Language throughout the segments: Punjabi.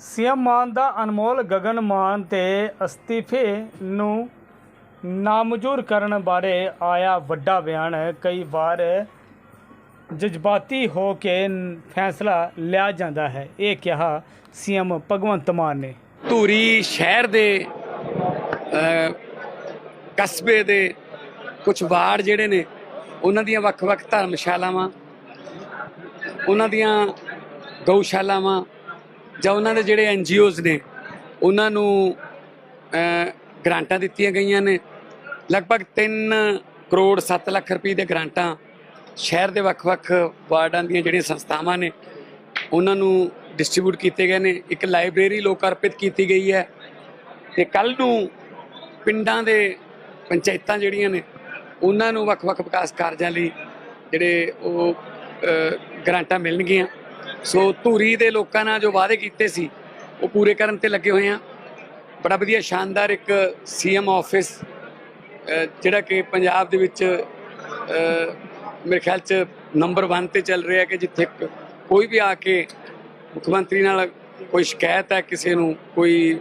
ਸੀਐਮ ਮਾਨ ਦਾ ਅਨਮੋਲ ਗਗਨ ਮਾਨ ਤੇ ਅਸਤੀਫੇ ਨੂੰ ਨਾਮਜ਼ੂਰ ਕਰਨ ਬਾਰੇ ਆਇਆ ਵੱਡਾ ਬਿਆਨ। ਕਈ ਵਾਰ ਜਜ਼ਬਾਤੀ ਹੋ ਕੇ ਫੈਸਲਾ ਲਿਆ ਜਾਂਦਾ ਹੈ। ਇਹ ਕਿਹਾ ਸੀਐਮ ਭਗਵੰਤ ਮਾਨ ਨੇ। ਧੂਰੀ ਸ਼ਹਿਰ ਦੇ ਕਸਬੇ ਦੇ ਕੁਝ ਵਾਰਡ ਜਿਹੜੇ ਨੇ, ਉਹਨਾਂ ਦੀਆਂ ਵੱਖ-ਵੱਖ ਧਰਮਸ਼ਾਲਾਵਾਂ, ਉਹਨਾਂ ਦੀਆਂ ਗਊਸ਼ਾਲਾਵਾਂ ਜਾਂ ਉਹਨਾਂ ਦੇ ਜਿਹੜੇ ਐਨਜੀਓਜ਼ ਨੇ ਉਹਨਾਂ ਨੂੰ ਅ, ਗ੍ਰਾਂਟਾਂ ਦਿੱਤੀਆਂ ਗਈਆਂ ਨੇ। ਲਗਭਗ 3 ਕਰੋੜ 7 ਲੱਖ ਰੁਪਏ ਦੇ ਗ੍ਰਾਂਟਾਂ ਸ਼ਹਿਰ ਦੇ ਵੱਖ-ਵੱਖ ਵਾਰਡਾਂ ਦੀਆਂ ਜਿਹੜੀਆਂ ਸੰਸਥਾਵਾਂ ਨੇ ਉਹਨਾਂ ਨੂੰ ਡਿਸਟ੍ਰੀਬਿਊਟ ਕੀਤੇ ਗਏ ਨੇ। ਇੱਕ ਲਾਇਬ੍ਰੇਰੀ ਲੋਕ ਅਰਪਿਤ ਕੀਤੀ ਗਈ ਹੈ ਤੇ ਕੱਲ ਨੂੰ ਪਿੰਡਾਂ ਦੇ ਪੰਚਾਇਤਾਂ ਜਿਹੜੀਆਂ ਨੇ ਉਹਨਾਂ ਨੂੰ ਵੱਖ-ਵੱਖ ਵਿਕਾਸ ਕਾਰਜਾਂ ਲਈ ਜਿਹੜੇ ਉਹ ਅ, ਗ੍ਰਾਂਟਾਂ ਮਿਲਣਗੀਆਂ। ਸੋ ਧੂਰੀ ਦੇ ਲੋਕਾਂ ਨਾਲ ਜੋ ਵਾਅਦੇ ਕੀਤੇ ਸੀ ਉਹ ਪੂਰੇ ਕਰਨ ਤੇ ਲੱਗੇ ਹੋਏ ਆ ਬੜਾ ਵਧੀਆ ਸ਼ਾਨਦਾਰ ਇੱਕ ਸੀਐਮ ਆਫਿਸ ਅ, ਜਿਹੜਾ ਕਿ ਪੰਜਾਬ ਦੇ ਵਿੱਚ ਮੇਰੇ ਖਿਆਲ ਚ ਨੰਬਰ 1 ਤੇ ਚੱਲ ਰਿਹਾ ਕਿ ਜਿੱਥੇ ਕੋਈ ਵੀ ਆ ਕੇ ਮੁੱਖ ਮੰਤਰੀ ਨਾਲ ਕੋਈ ਸ਼ਿਕਾਇਤ ਹੈ ਕਿਸੇ ਨੂੰ ਕੋਈ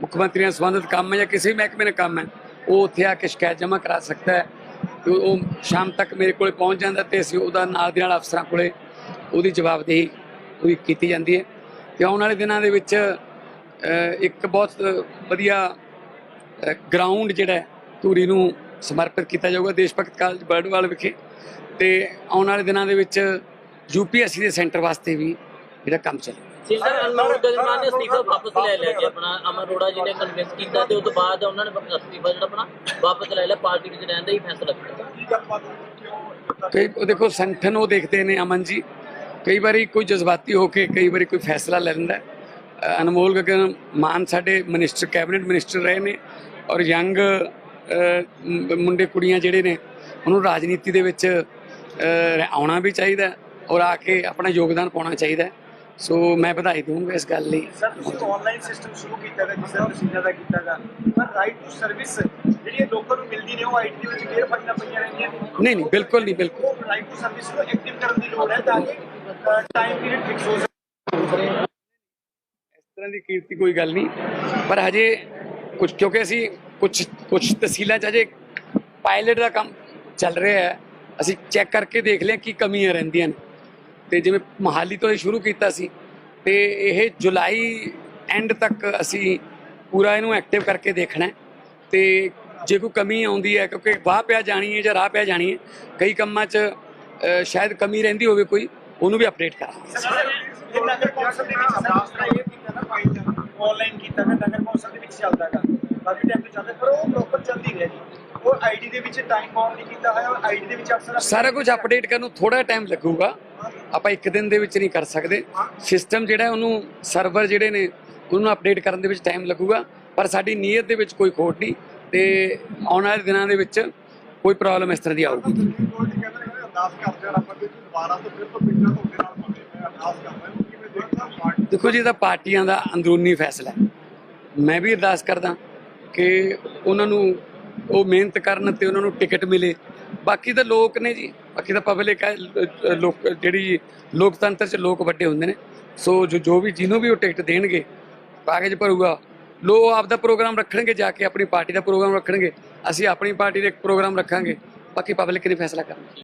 ਮੁੱਖ ਮੰਤਰੀ ਨਾਲ ਸੰਬੰਧਿਤ ਕੰਮ ਹੈ ਜਾਂ ਕਿਸੇ ਵੀ ਮਹਿਕਮੇ ਨਾਲ ਕੰਮ ਹੈ ਉਹ ਉੱਥੇ ਆ ਕੇ ਸ਼ਿਕਾਇਤ ਜਮ੍ਹਾਂ ਕਰਾ ਸਕਦਾ ਹੈ। ਉਹ ਸ਼ਾਮ ਤੱਕ ਮੇਰੇ ਕੋਲੇ ਪਹੁੰਚ ਜਾਂਦਾ ਤੇ ਅਸੀਂ ਉਹਦਾ ਨਾਲ ਦੇ ਨਾਲ ਅਫਸਰਾਂ ਕੋਲੇ ਉਹਦੀ ਜਵਾਬਦੇਹੀ ਉਹਦੀ ਕੀਤੀ ਜਾਂਦੀ ਹੈ ਤੇ ਆਉਣ ਵਾਲੇ ਦਿਨਾਂ ਦੇ ਵਿੱਚ ਇੱਕ ਬਹੁਤ ਵਧੀਆ ਗਰਾਊਂਡ ਜਿਹੜਾ ਧੂਰੀ ਨੂੰ ਸਮਰਪਿਤ ਕੀਤਾ ਜਾਊਗਾ ਦੇਸ਼ ਭਗਤ ਕਾਲਜ ਬਰਡਵਾਲ ਵਿਖੇ ਤੇ ਆਉਣ ਵਾਲੇ ਦਿਨਾਂ ਦੇ ਵਿੱਚ ਯੂਪੀਐਸਸੀ ਦੇ ਸੈਂਟਰ ਵਾਸਤੇ ਵੀ ਜਿਹੜਾ ਕੰਮ ਚੱਲੇਗਾ। ਸਿੰਦਰ ਅਨਮੋਲ ਗਗਨਮਾਨ ਨੇ ਅਸਤੀਫਾ ਵਾਪਸ ਲੈ ਲਿਆ ਕਿ ਆਪਣਾ। ਅਮਰ ਜੀ ਨੇ ਕਨਵਿੰਸ ਕੀਤਾ ਤੇ ਉਸ ਤੋਂ ਬਾਅਦ ਉਹਨਾਂ ਨੇ ਅਸਤੀਫਾ ਜਿਹੜਾ ਆਪਣਾ ਵਾਪਸ ਲੈ ਲਿਆ ਪਾਰਟੀ ਵਿੱਚ ਰਹਿਣ ਦਾ ਹੀ ਫੈਸਲਾ ਕੀਤਾ। ਕਈ ਉਹ ਦੇਖੋ ਸੰਗਠਨ ਉਹ ਦੇਖਦੇ ਨੇ ਅਮਨ ਜੀ ਕਈ ਵਾਰੀ ਕੋਈ ਜਜ਼ਬਾਤੀ ਹੋ ਕੇ ਕਈ ਵਾਰੀ ਕੋਈ ਫੈਸਲਾ ਲੈ ਲੈਂਦਾ ਅਨਮੋਲ ਗਗਨ ਮਾਨ ਸਾਡੇ ਮਿਨਿਸਟਰ ਕੈਬਨਿਟ ਮਿਨਿਸਟਰ ਰਹੇ ਨੇ ਔਰ ਯੰਗ ਮੁੰਡੇ ਕੁੜੀਆਂ ਜਿਹੜੇ ਨੇ ਉਹਨੂੰ ਰਾਜਨੀਤੀ ਦੇ ਵਿੱਚ ਆਉਣਾ ਵੀ ਚਾਹੀਦਾ ਔਰ ਆ ਕੇ ਆਪਣਾ ਯੋਗਦਾਨ ਪਾਉਣਾ ਚਾਹੀਦਾ। ਸੋ ਮੈਂ ਵਧਾਈ ਦਊਂਗਾ ਇਸ ਗੱਲ ਲਈ। ਸਰ ਤੁਸੀਂ ਆਨਲਾਈਨ ਸਿਸਟਮ ਸ਼ੁਰੂ ਕੀਤਾ ਹੈ ਜਿਸ ਤਰ੍ਹਾਂ ਤੁਸੀਂ ਦਾ ਕੀਤਾ ਹੈ ਪਰ ਰਾਈਟ ਟੂ ਸਰਵਿਸ ਜਿਹੜੀ ਇਹ ਲੋਕਾਂ ਨੂੰ ਮਿਲਦੀ ਨੇ ਉਹ ਆਈਟੀ ਵਿੱਚ ਫੇਰ ਫੜਨਾ ਪਈਆਂ ਰਹਿੰਦੀਆਂ ਨੇ। ਨਹੀਂ ਨਹੀਂ ਬਿਲਕੁਲ ਨਹੀਂ ਬਿਲਕੁਲ। ਉਹ ਰਾਈਟ ਟੂ ਸਰਵਿਸ ਨੂੰ ਐਕਟਿਵ ਕਰਨ ਦੀ ਲੋੜ ਹੈ ਤਾਂ ਕਿ ਟਾਈਮ ਪੀਰੀਅਡ ਫਿਕਸ ਹੋ ਸਕਦਾ ਇਸ ਤਰ੍ਹਾਂ ਦੀ ਕੀਰਤੀ ਕੋਈ ਗੱਲ ਨਹੀਂ, ਪਰ ਹਜੇ ਕੁਝ ਕਿਉਂਕਿ ਅਸੀਂ ਕੁਝ ਕੁਝ ਤਹਿਸੀਲਾਂ 'ਚ ਹਜੇ ਪਾਇਲਟ ਦਾ ਕੰਮ ਚੱਲ ਰਿਹਾ ਹੈ। ਅਸੀਂ ਚੈੱਕ ਕਰਕੇ ਦੇਖ ਲਿਆ ਕੀ ਕਮੀਆਂ ਰਹਿੰਦੀਆਂ ਨੇ। ਤੇ ਜਿਵੇਂ ਮਹਾਲੀ ਤੋਂ ਇਹ ਸ਼ੁਰੂ ਕੀਤਾ ਸੀ, ਤੇ ਇਹ ਜੁਲਾਈ ਐਂਡ ਤੱਕ ਅਸੀਂ ਪੂਰਾ ਇਹਨੂੰ ਐਕਟਿਵ ਕਰਕੇ ਦੇਖਣਾ ਹੈ। ਤੇ ਜੇ ਕੋਈ ਕਮੀ ਆਉਂਦੀ ਹੈ, ਕਿਉਂਕਿ ਵਾਹ ਪਿਆ ਜਾਣੀ ਹੈ ਜਾਂ ਰਾਹ ਪਿਆ ਜਾਣੀ ਹੈ, ਕਈ ਕੰਮਾਂ 'ਚ ਸ਼ਾਇਦ ਕਮੀ ਰਹਿੰਦੀ ਹੋਵੇ ਕੋਈ ਉਹਨੂੰ ਵੀ ਅਪਡੇਟ ਕਰਾਂਗੇ ਸਰ ਇਹ ਨਗਰ ਕੌਂਸਲ ਦੇ ਵਿੱਚ ਸਰ ਉਸ ਤਰ੍ਹਾਂ ਇਹ ਕੀਤਾ ਨਾ ਫਾਈਲ ਆਨਲਾਈਨ ਕੀਤਾ ਹੈ ਨਗਰ ਕੌਂਸਲ ਦੇ ਵਿੱਚ ਚੱਲਦਾ ਹੈ ਕਾਫੀ ਟਾਈਮ ਤੋਂ ਚੱਲਦਾ ਪਰ ਉਹ ਪ੍ਰੋਪਰ ਚੱਲਦੀ ਰਿਹਾ ਜੀ ਉਹ ਆਈਡੀ ਦੇ ਵਿੱਚ ਟਾਈਮ ਬਾਉਂਡ ਨਹੀਂ ਕੀਤਾ ਹੋਇਆ ਔਰ ਆਈਡੀ ਦੇ ਵਿੱਚ ਅਕਸਰ ਸਾਰਾ ਕੁਝ ਅਪਡੇਟ ਕਰਨ ਨੂੰ ਥੋੜਾ ਟਾਈਮ ਲੱਗੂਗਾ। ਆਪਾਂ ਇੱਕ ਦਿਨ ਦੇ ਵਿੱਚ ਨਹੀਂ ਕਰ ਸਕਦੇ। ਸਿਸਟਮ ਜਿਹੜਾ ਉਹਨੂੰ ਸਰਵਰ ਜਿਹੜੇ ਨੇ ਉਹਨੂੰ ਅਪਡੇਟ ਕਰਨ ਦੇ ਵਿੱਚ ਟਾਈਮ ਲੱਗੂਗਾ। ਪਰ ਸਾਡੀ ਨੀਅਤ ਦੇ ਵਿੱਚ ਕੋਈ ਖੋਟ ਨਹੀਂ ਤੇ ਆਉਣ ਵਾਲੇ ਦਿਨਾਂ ਦੇ ਵਿੱਚ ਕੋਈ ਪ੍ਰੋਬਲਮ ਇਸ ਤਰ੍ਹਾਂ ਦੀ ਆਊਗੀ। ਅਰਦਾਸ ਕਰਦੇ ਹਾਂ ਆਪਾਂ ਕਿ ਦੁਬਾਰਾ ਤੋਂ ਫਿਰ ਤੋਂ ਪਿੰਡਾਂ ਤੋਂ ਨਾਲ ਪਾਉਂਦੇ ਮੈਂ ਅਰਦਾਸ ਕਰਦਾ ਹਾਂ। ਕਿਵੇਂ ਦੇਖਦਾ ਪਾਰਟੀ ਦੇਖੋ ਜੀ ਇਹਦਾ ਪਾਰਟੀਆਂ ਦਾ ਅੰਦਰੂਨੀ ਫੈਸਲਾ ਹੈ। ਮੈਂ ਵੀ ਅਰਦਾਸ ਕਰਦਾ ਕਿ ਉਹਨਾਂ ਨੂੰ ਉਹ ਮਿਹਨਤ ਕਰਨ ਤੇ ਉਹਨਾਂ ਨੂੰ ਟਿਕਟ ਮਿਲੇ। ਬਾਕੀ ਤਾਂ ਲੋਕ ਨੇ ਜੀ, ਬਾਕੀ ਤਾਂ ਪਬਲਿਕ ਹੈ, ਲੋਕ ਜਿਹੜੀ ਲੋਕਤੰਤਰ 'ਚ ਲੋਕ ਵੱਡੇ ਹੁੰਦੇ ਨੇ। ਸੋ ਜੋ ਜੋ ਵੀ ਜਿਹਨੂੰ ਵੀ ਉਹ ਟਿਕਟ ਦੇਣਗੇ, ਕਾਗਜ਼ ਭਰੂਗਾ, ਲੋ ਆਪ ਦਾ ਪ੍ਰੋਗਰਾਮ ਰੱਖਣਗੇ ਜਾ ਕੇ, ਆਪਣੀ ਪਾਰਟੀ ਦਾ ਪ੍ਰੋਗਰਾਮ ਰੱਖਣਗੇ। ਅਸੀਂ ਆਪਣੀ ਪਾਰਟੀ ਦਾ ਇੱਕ ਪ੍ਰੋਗਰਾਮ ਰੱਖਾਂਗੇ। ਬਾਕੀ ਪਬਲਿਕ ਨੇ ਫੈਸਲਾ ਕਰਨਾ।